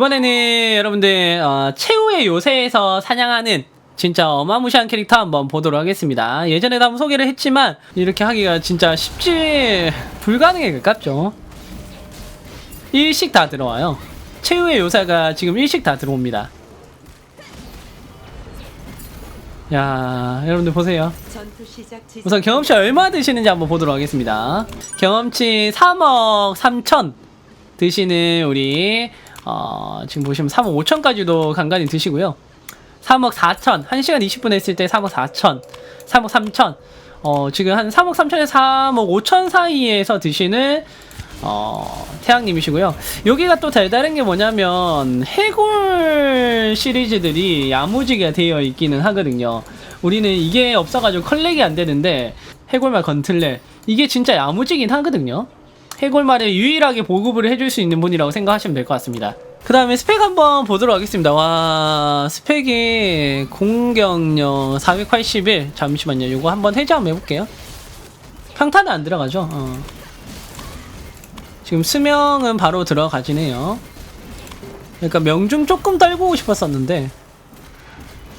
이번에는 여러분들 어, 최후의 요새에서 사냥하는 진짜 어마무시한 캐릭터 한번 보도록 하겠습니다. 예전에도 한번 소개를 했지만 이렇게 하기가 진짜 쉽지 불가능에 가깝죠. 일식 다 들어와요. 최후의 요새가 지금 일식 다 들어옵니다. 야 여러분들 보세요. 우선 경험치 얼마 드시는지 한번 보도록 하겠습니다. 경험치 3억 3천 드시는 우리 어, 지금 보시면 3억 5천까지도 간간히 드시고요. 3억 4천 1시간 20분 했을 때 3억 4천 3억 3천 어, 지금 한 3억 3천에서 3억 5천 사이에서 드시는 어, 태양님이시고요. 여기가 또 달다른 게 뭐냐면 해골 시리즈들이 야무지게 되어 있기는 하거든요. 우리는 이게 없어가지고 컬렉이 안 되는데 해골말 건틀레 이게 진짜 야무지긴 하거든요. 해골말을 유일하게 보급을 해줄 수 있는 분이라고 생각하시면 될 것 같습니다. 그 다음에 스펙 한번 보도록 하겠습니다. 와, 스펙이 공격력 481. 잠시만요. 이거 한번 해제 한번 해볼게요. 평타는 안 들어가죠? 어. 지금 수명은 바로 들어가지네요. 그러니까 명중 조금 떨고 싶었었는데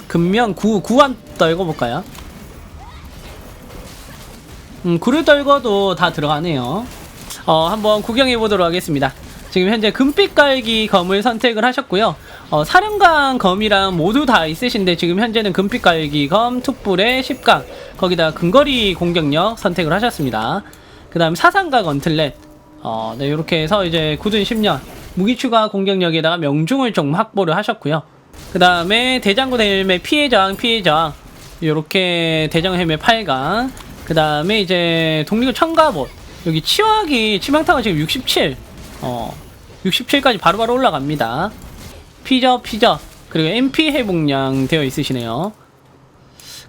금명 9, 9한 떨궈볼까요? 음, 9를 떨궈도 다 들어가네요. 어, 한번 구경해 보도록 하겠습니다. 지금 현재 금빛 깔기 검을 선택을 하셨고요. 어, 사령관 검이랑 모두 다 있으신데 지금 현재는 금빛 깔기 검, 툭불에 10강, 거기다 근거리 공격력 선택을 하셨습니다. 그 다음 사상각 언틀렛, 어, 네, 이렇게 해서 이제 굳은 10년, 무기 추가 공격력에다가 명중을 좀 확보를 하셨고요. 그 다음에 대장군 헬멧 피해 저항, 피해 저항, 요렇게 대장군 헬멧 8강, 그 다음에 이제 독립 청가봇, 여기 치화기 치명타가 지금 67, 어, 67까지 바로바로 올라갑니다. 피저, 피저, 그리고 MP 회복량 되어 있으시네요.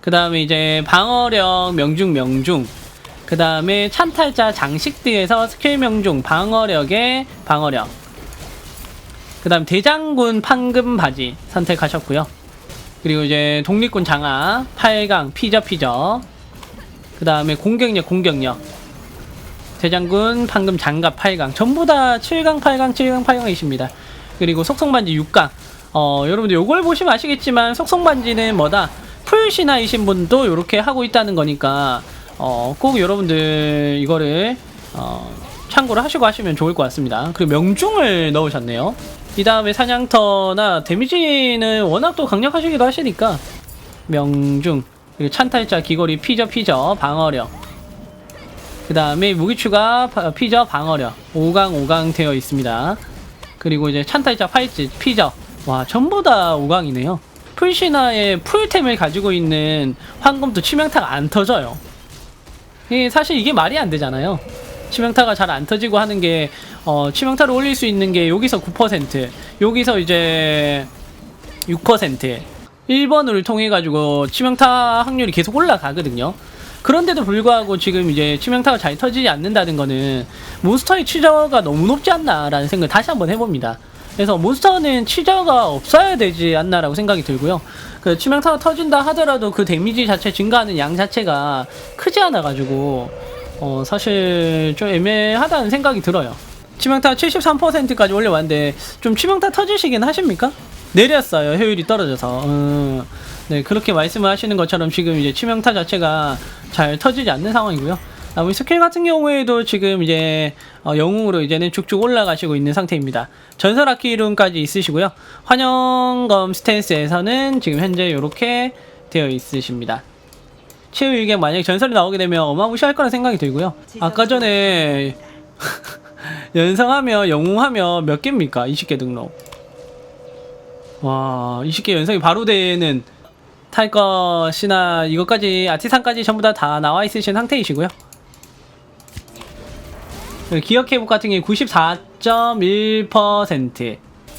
그 다음에 이제 방어력 명중, 명중, 그 다음에 찬탈자 장식대에서 스킬 명중 방어력의 방어력. 그 다음 대장군 판금 바지 선택하셨고요. 그리고 이제 독립군 장화 8강 피저 피저. 그 다음에 공격력 공격력 대장군 판금 장갑 8강. 전부 다 7강 8강 7강 8강이십니다. 그리고 속성반지 6강. 어 여러분들 요걸 보시면 아시겠지만 속성반지는 뭐다? 풀신화이신 분도 이렇게 하고 있다는 거니까 어, 꼭 여러분들 이거를 어, 참고를 하시고 하시면 좋을 것 같습니다. 그리고 명중을 넣으셨네요. 이 다음에 사냥터나 데미지는 워낙 또 강력하시기도 하시니까 명중 그리고 찬탈자 귀걸이 피저 피저 방어력 그 다음에 무기추가 파- 피저 방어력 5강 5강 되어 있습니다. 그리고 이제 찬탈자 팔찌 피저 와 전부 다 5강이네요. 풀신화의 풀템을 가지고 있는 황금도 치명타가 안 터져요. 이 사실 이게 말이 안 되잖아요. 치명타가 잘 안 터지고 하는 게 어, 치명타를 올릴 수 있는 게 여기서 9%, 여기서 이제 6%, 1번을 통해 가지고 치명타 확률이 계속 올라가거든요. 그런데도 불구하고 지금 이제 치명타가 잘 터지지 않는다는 거는 몬스터의 치저가 너무 높지 않나라는 생각을 다시 한번 해봅니다. 그래서 몬스터는 치저가 없어야 되지 않나라고 생각이 들고요. 그 치명타가 터진다 하더라도 그 데미지 자체 증가하는 양 자체가 크지 않아 가지고 어 사실 좀 애매하다는 생각이 들어요. 치명타 73%까지 올려왔는데 좀 치명타 터지시긴 하십니까? 내렸어요. 효율이 떨어져서. 음, 네 그렇게 말씀을 하시는 것처럼 지금 이제 치명타 자체가 잘 터지지 않는 상황이고요. 아, 우리 스킬 같은 경우에도 지금 이제 어, 영웅으로 이제는 쭉쭉 올라가시고 있는 상태입니다. 전설 아키룬까지 있으시고요. 환영검 스탠스에서는 지금 현재 이렇게 되어 있으십니다. 최후 일격 만약 전설이 나오게 되면 어마무시할 거라 생각이 들고요. 아까 전에 연성하며 영웅하며 몇 개입니까? 20개 등록. 와, 20개 연성이 바로 되는 탈 것이나 이것까지 아티상까지 전부 다 다 나와 있으신 상태이시고요. 기억 회복 같은 게 94.1%.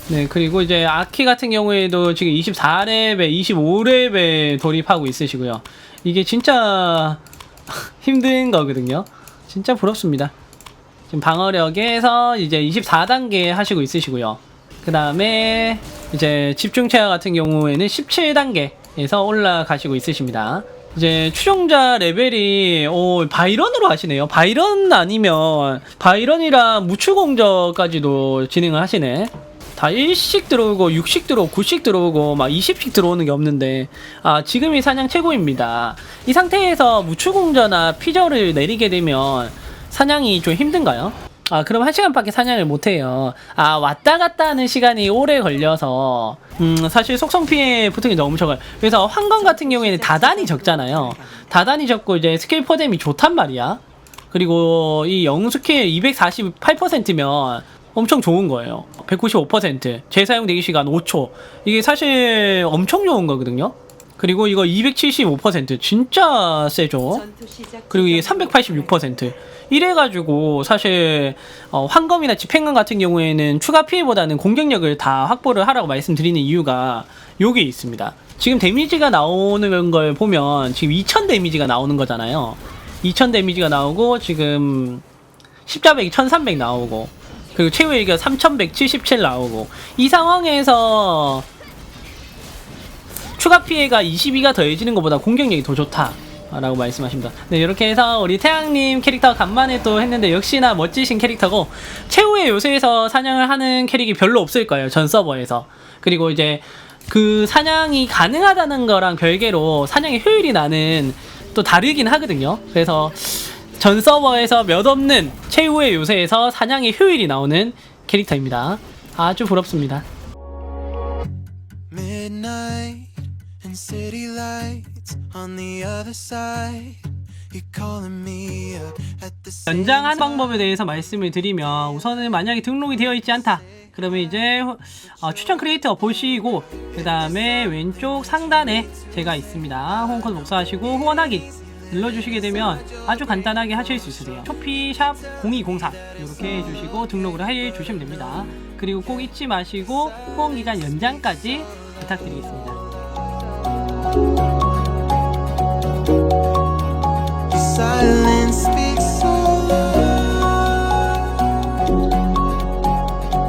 네, 그리고 이제 아키 같은 경우에도 지금 24렙에 25렙에 돌입하고 있으시고요. 이게 진짜 힘든 거거든요. 진짜 부럽습니다. 지금 방어력에서 이제 24단계 하시고 있으시고요. 그 다음에 이제 집중 체화 같은 경우에는 17단계 에서 올라가시고 있으십니다. 이제 추종자 레벨이 오 바이런으로 하시네요. 바이런 아니면 바이런이랑 무추공저까지도 진행을 하시네. 다 1씩 들어오고 6씩 들어오고 9씩 들어오고 막 20씩 들어오는 게 없는데 아 지금이 사냥 최고입니다. 이 상태에서 무추공저나 피저를 내리게 되면 사냥이 좀 힘든가요? 아 그럼 한 시간밖에 사냥을 못해요. 아 왔다 갔다 하는 시간이 오래 걸려서 음 사실 속성 피해 보통이 너무 적어요. 그래서 황건 같은 경우에는 다단이 적잖아요. 다단이 적고 이제 스킬 포뎀이 좋단 말이야. 그리고 이 영스킬 248%면 엄청 좋은 거예요. 195% 재사용 대기 시간 5초. 이게 사실 엄청 좋은 거거든요. 그리고 이거 275% 진짜 세죠. 그리고 이게 386% 이래가지고 사실 어, 황검이나 집행관 같은 경우에는 추가 피해보다는 공격력을 다 확보를 하라고 말씀드리는 이유가 요게 있습니다. 지금 데미지가 나오는 걸 보면 지금 2000 데미지가 나오는 거잖아요. 2000 데미지가 나오고 지금 십자백이 1300 나오고 그리고 최후위가 3177 나오고 이 상황에서 추가 피해가 22가 더해지는 것보다 공격력이 더 좋다. 라고 말씀하십니다. 네, 이렇게 해서 우리 태양님 캐릭터 간만에 또 했는데 역시나 멋지신 캐릭터고 최후의 요새에서 사냥을 하는 캐릭이 별로 없을 거예요. 전 서버에서. 그리고 이제 그 사냥이 가능하다는 거랑 별개로 사냥의 효율이 나는 또 다르긴 하거든요. 그래서 전 서버에서 몇 없는 최후의 요새에서 사냥의 효율이 나오는 캐릭터입니다. 아주 부럽습니다. And city lights on the other side. You're calling me up at the same 연장하는 방법에 대해서 말씀을 드리면 우선은 만약에 등록이 되어 있지 않다. 그러면 이제 어, 추천 크리에이터 보시고 그 다음에 왼쪽 상단에 제가 있습니다. 홍콩 복사하시고 후원하기 눌러주시게 되면 아주 간단하게 하실 수 있으세요. 쇼피샵 0203 이렇게 해주시고 등록을 해주시면 됩니다. 그리고 꼭 잊지 마시고 후원기간 연장까지 부탁드리겠습니다